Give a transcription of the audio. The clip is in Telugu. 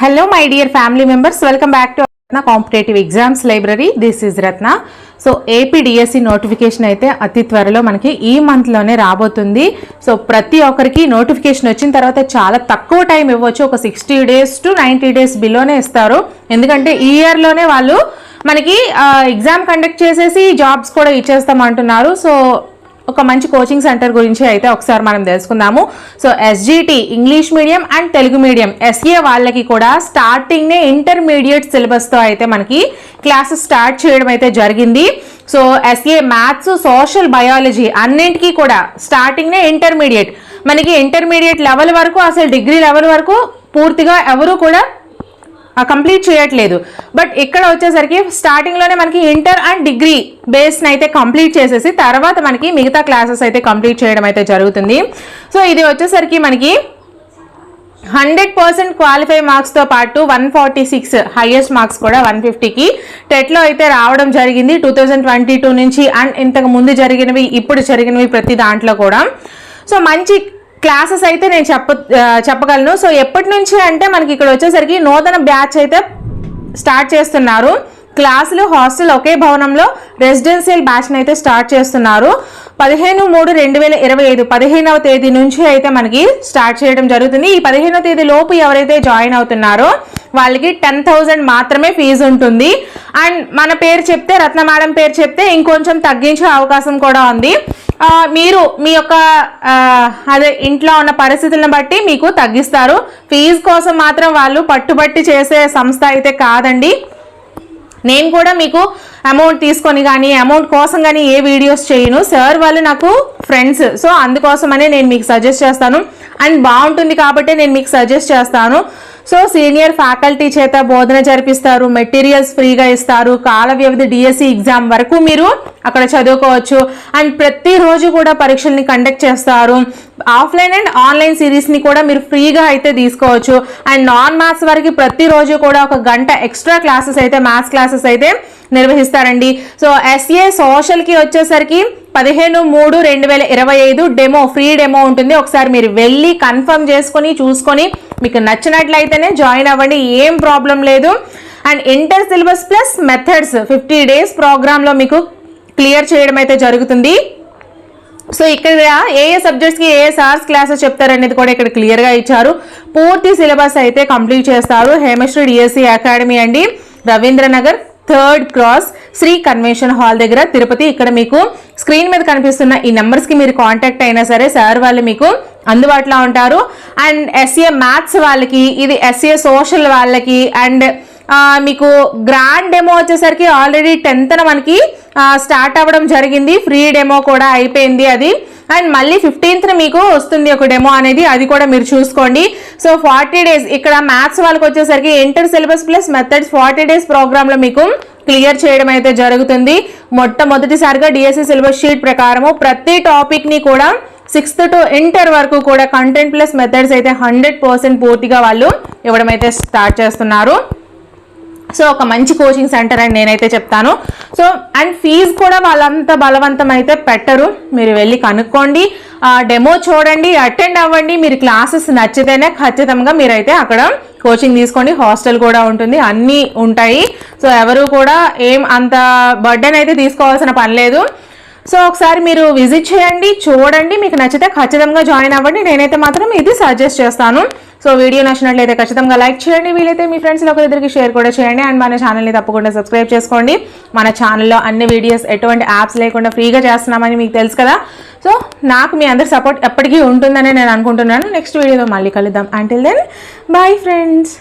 Hello my dear family members welcome back to Ratna competitive exams library this is Ratna so AP DSC notification అయితే అతి త్వరలో మనకి ఈ మంత్లోనే రాబోతుంది. సో ప్రతి ఒక్కరికి నోటిఫికేషన్ వచ్చిన తర్వాత చాలా తక్కువ టైం ఇవ్వచ్చు. ఒక sixty days to ninety days బిలోనే ఇస్తారు. ఎందుకంటే ఈ ఇయర్లోనే వాళ్ళు మనకి ఎగ్జామ్ కండక్ట్ చేసేసి జాబ్స్ కూడా ఇచ్చేస్తామంటున్నారు. సో ఒక మంచి కోచింగ్ సెంటర్ గురించి అయితే ఒకసారి మనం తెలుసుకుందాము. So SGT English medium and Telugu medium SA వాళ్ళకి కూడా స్టార్టింగ్నే ఇంటర్మీడియట్ సిలబస్తో అయితే మనకి క్లాసెస్ స్టార్ట్ చేయడం అయితే జరిగింది. So SA maths social biology అన్నింటికి కూడా స్టార్టింగ్నే ఇంటర్మీడియట్ మనకి ఇంటర్మీడియట్ లెవెల్ వరకు అసలు డిగ్రీ లెవెల్ వరకు పూర్తిగా ఎవరు కూడా కంప్లీట్ చేయట్లేదు. బట్ ఇక్కడ వచ్చేసరికి స్టార్టింగ్లోనే మనకి ఇంటర్ అండ్ డిగ్రీ బేస్ని అయితే కంప్లీట్ చేసేసి తర్వాత మనకి మిగతా క్లాసెస్ అయితే కంప్లీట్ చేయడం అయితే జరుగుతుంది. సో ఇది వచ్చేసరికి మనకి హండ్రెడ్ పర్సెంట్ క్వాలిఫై మార్క్స్తో పాటు one forty six highest marks కూడా వన్ ఫిఫ్టీకి టెట్లో అయితే రావడం జరిగింది టూ థౌజండ్ ట్వంటీ టూ నుంచి అండ్ ఇంతకు ముందు జరిగినవి ఇప్పుడు జరిగినవి ప్రతి దాంట్లో కూడా. సో మంచి క్లాసెస్ అయితే నేను చెప్ప చెప్పగలను. సో ఎప్పటి నుంచి అంటే మనకి ఇక్కడ వచ్చేసరికి నూతన బ్యాచ్ అయితే స్టార్ట్ చేస్తున్నారు. క్లాసులు హాస్టల్ ఒకే భవనంలో రెసిడెన్షియల్ బ్యాచ్ని అయితే స్టార్ట్ చేస్తున్నారు. పదిహేను మూడు రెండు వేల ఇరవై ఐదు పదిహేనవ తేదీ నుంచి అయితే మనకి స్టార్ట్ చేయడం జరుగుతుంది. ఈ పదిహేనవ తేదీ లోపు ఎవరైతే జాయిన్ అవుతున్నారో వాళ్ళకి టెన్ థౌజండ్ మాత్రమే ఫీజు ఉంటుంది. అండ్ మన పేరు చెప్తే రత్న మేడం పేరు చెప్తే ఇంకొంచెం తగ్గించే అవకాశం కూడా ఉంది. మీరు మీ యొక్క అదే ఇంట్లో ఉన్న పరిస్థితులను బట్టి మీకు తగ్గిస్తారు. ఫీజు కోసం మాత్రం వాళ్ళు పట్టుబట్టి చేసే సంస్థ అయితే కాదండి. నేను కూడా మీకు అమౌంట్ తీసుకొని కానీ అమౌంట్ కోసం కానీ ఏ వీడియోస్ చేయను. సార్ వాళ్ళు నాకు ఫ్రెండ్స్ సో అందుకోసమనే నేను మీకు సజెస్ట్ చేస్తాను. అండ్ బాగుంటుంది కాబట్టి నేను మీకు సజెస్ట్ చేస్తాను. సో సీనియర్ ఫ్యాకల్టీ చేత బోధన జరిపిస్తారు మెటీరియల్స్ ఫ్రీగా ఇస్తారు కాల వ్యవధి డిఎస్సి ఎగ్జామ్ వరకు మీరు అక్కడ చదువుకోవచ్చు. అండ్ ప్రతిరోజు కూడా పరీక్షల్ని కండక్ట్ చేస్తారు. ఆఫ్లైన్ అండ్ ఆన్లైన్ సిరీస్ని కూడా మీరు ఫ్రీగా అయితే తీసుకోవచ్చు. అండ్ నాన్ మ్యాథ్స్ వరకు ప్రతిరోజు కూడా ఒక గంట ఎక్స్ట్రా క్లాసెస్ అయితే మ్యాథ్స్ క్లాసెస్ అయితే నిర్వహిస్తారండి. సో ఎస్ఏ సోషల్కి వచ్చేసరికి పదిహేను మూడు రెండు వేల ఇరవై ఐదు డెమో ఫ్రీ డెమో ఉంటుంది. ఒకసారి మీరు వెళ్ళి కన్ఫర్మ్ చేసుకొని చూసుకొని మీకు నచ్చినట్లయితేనే జాయిన్ అవ్వండి. ఏం ప్రాబ్లం లేదు. And inter syllabus plus methods fifty days ప్రోగ్రాంలో మీకు క్లియర్ చేయడం అయితే జరుగుతుంది. సో ఇక్కడ ఏ ఏ సబ్జెక్ట్స్కి ఏ ఏ సార్స్ క్లాసెస్ చెప్తారనేది కూడా ఇక్కడ క్లియర్గా ఇచ్చారు. పూర్తి సిలబస్ అయితే కంప్లీట్ చేస్తారు. హేమశ్రీ డిఎస్సి అకాడమీ అండి. Ravindranagar third cross Sri convention hall దగ్గర. తిరుపతి ఇక్కడ మీకు స్క్రీన్ మీద కనిపిస్తున్న ఈ నెంబర్స్కి మీరు కాంటాక్ట్ అయినా సరే సార్ వాళ్ళు మీకు అందుబాటులో ఉంటారు. అండ్ ఎస్ఏ మ్యాథ్స్ వాళ్ళకి ఇది ఎస్ఏ సోషల్ వాళ్ళకి అండ్ మీకు గ్రాండ్ డెమో వచ్చేసరికి ఆల్రెడీ టెన్త్న మనకి స్టార్ట్ అవ్వడం జరిగింది. ఫ్రీ డెమో కూడా అయిపోయింది అది. అండ్ మళ్ళీ ఫిఫ్టీన్త్న మీకు వస్తుంది ఒక డెమో అనేది అది కూడా మీరు చూసుకోండి. సో ఫార్టీ డేస్ ఇక్కడ మ్యాథ్స్ వాళ్ళకి వచ్చేసరికి inter syllabus plus methods forty days ప్రోగ్రాంలో మీకు క్లియర్ చేయడం అయితే జరుగుతుంది. మొట్టమొదటిసారిగా డిఎస్సి సిలబస్ షీట్ ప్రకారము ప్రతి టాపిక్ని కూడా సిక్స్త్ టు ఇంటర్ వరకు కూడా కంటెంట్ ప్లస్ మెథడ్స్ అయితే హండ్రెడ్ పర్సెంట్ పూర్తిగా వాళ్ళు ఇవ్వడం అయితే స్టార్ట్ చేస్తున్నారు. సో ఒక మంచి కోచింగ్ సెంటర్ అని నేనైతే చెప్తాను. సో అండ్ ఫీజు కూడా వాళ్ళంత బలవంతం అయితే పెట్టరు. మీరు వెళ్ళి కనుక్కోండి. డెమో చూడండి అటెండ్ అవ్వండి. మీరు క్లాసెస్ నచ్చితేనే ఖచ్చితంగా మీరైతే అక్కడ కోచింగ్ తీసుకోండి. హాస్టల్ కూడా ఉంటుంది అన్నీ ఉంటాయి. సో ఎవరు కూడా ఏం అంత బర్డెన్ అయితే తీసుకోవాల్సిన పని లేదు. సో ఒకసారి మీరు విజిట్ చేయండి చూడండి మీకు నచ్చితే ఖచ్చితంగా జాయిన్ అవ్వండి. నేనైతే మాత్రం ఇది సజెస్ట్ చేస్తాను. సో వీడియో నచ్చినట్లయితే ఖచ్చితంగా లైక్ చేయండి. వీలైతే మీ ఫ్రెండ్స్ ఒకరిద్దరికి షేర్ కూడా చేయండి. అండ్ మన ఛానల్ని తప్పకుండా సబ్స్క్రైబ్ చేసుకోండి. మన ఛానల్లో అన్ని వీడియోస్ ఎటువంటి యాప్స్ లేకుండా ఫ్రీగా చేస్తున్నామని మీకు తెలుసు కదా. సో నాకు మీ అందరి సపోర్ట్ ఎప్పటికీ ఉంటుందని నేను అనుకుంటున్నాను. నెక్స్ట్ వీడియోలో మళ్ళీ కలుద్దాం. Until then bye friends